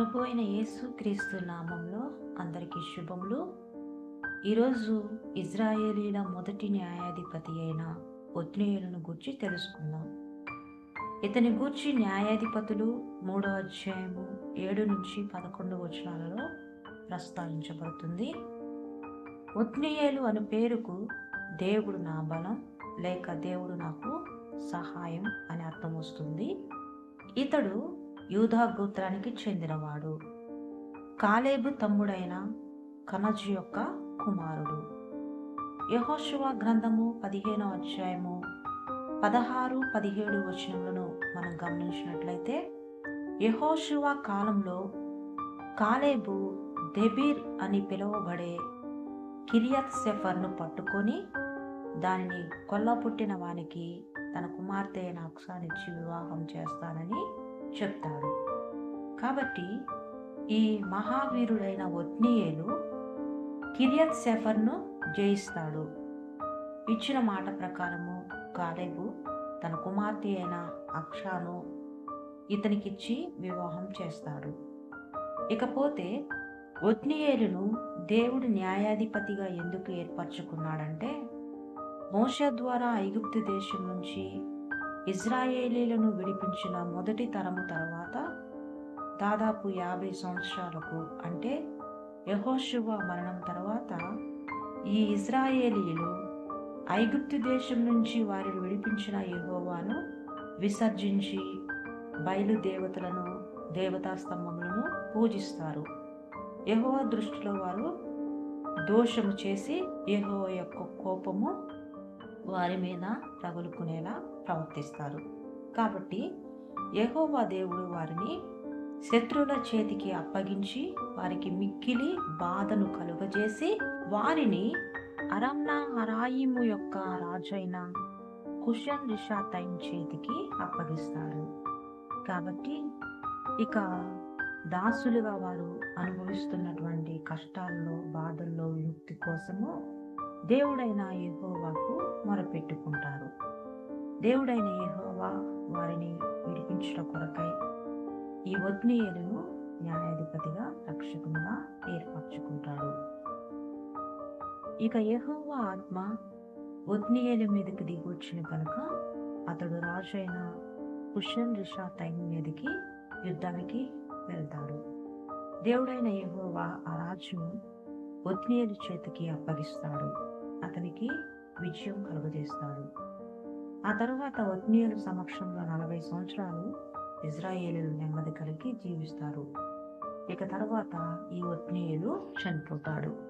ప్రభు అయిన యేసు క్రీస్తు నామంలో అందరికీ శుభములు. ఈరోజు ఇజ్రాయేలీల మొదటి న్యాయాధిపతి అయిన ఒత్నియేలును గూర్చి తెలుసుకుందాం. ఇతని గూర్చి న్యాయాధిపతులు మూడో అధ్యాయము ఏడు నుంచి పదకొండు వచనాలలో ప్రస్తావించబడుతుంది. ఒత్నియేలు అను పేరుకు దేవుడు నా బలం లేక దేవుడు నాకు సహాయం అని అర్థం వస్తుంది. ఇతడు యూధా గోత్రానికి చెందినవాడు. కాలేబు తమ్ముడైన కనజు యొక్క కుమారుడు. యహోశువ గ్రంథము పదిహేనో అధ్యాయము పదహారు పదిహేడు వచనములను మనం గమనించినట్లయితే యహోశువ కాలంలో కాలేబు దెబీర్ అని పిలువబడే కిరియత్ సెఫర్ను పట్టుకొని దానిని కొల్లపుట్టిన వానికి తన కుమార్తె అయిన అక్సానిచ్చి వివాహం చేస్తానని చెప్తాడు కాబట్టి ఈ మహావీరుడైన ఒత్నియేలు కిరియత్ సెఫర్ను జయిస్తాడు. ఇచ్చిన మాట ప్రకారము కాలేబు తన కుమార్తె అయిన అక్షాను ఇతనికిచ్చి వివాహం చేస్తాడు. ఇకపోతే ఒత్నియేలును దేవుడు న్యాయాధిపతిగా ఎందుకు ఏర్పరచుకున్నాడంటే మోష ద్వారా ఐగుప్తు దేశం నుంచి ఇజ్రాయేలీలను విడిపించిన మొదటి తరము తర్వాత దాదాపు యాభై సంవత్సరాలకు అంటే యహోశువ మరణం తర్వాత ఈ ఇజ్రాయేలీలు ఐగుప్తు దేశం నుంచి వారిని విడిపించిన యహోవాను విసర్జించి బయలు దేవతలను దేవతా స్తంభములను పూజిస్తారు. యహోవా దృష్టిలో వారు దోషము చేసి యహో యొక్క కోపము వారి మీద రగులుకునేలా ప్రవర్తిస్తారు. కాబట్టి యహోవా దేవుడు వారిని శత్రువుల చేతికి అప్పగించి వారికి మిక్కిలి బాధను కలుగజేసి వారిని అరమ్నా హరాయిము యొక్క రాజైన కుషన్ రిషాతైన్ చేతికి అప్పగిస్తారు. కాబట్టి ఇక దాసులుగా వారు అనుభవిస్తున్నటువంటి కష్టాల్లో బాధల్లో విముక్తి కోసము దేవుడైన యెహోవాకు మొరపెట్టుకుంటారు. దేవుడైన ఎహోవా వారిని విడిపించడం కొరకై ఈ ఒత్నీయులను న్యాయాధిపతిగా రక్షకునిగా ఏర్పరచుకుంటాడు. ఇక ఎహోవా ఆత్మ ఒత్నీయుల మీదకి దిగొచ్చిన కనుక అతడు రాజు అయిన కుషన్ రిషా తైన్ మీదకి యుద్ధానికి వెళ్తాడు. దేవుడైన ఎహోవా ఆ రాజును ఒత్నీయుల చేతికి అప్పగిస్తాడు. అతనికి విజయం కలుగజేస్తాడు. ఆ తరువాత ఒత్నీయుల సమక్షంలో నలభై సంవత్సరాలు ఇజ్రాయేలీలు నెమ్మది కలిగి జీవిస్తారు. ఇక తర్వాత ఈ ఒత్నీయులు చనిపోతాడు.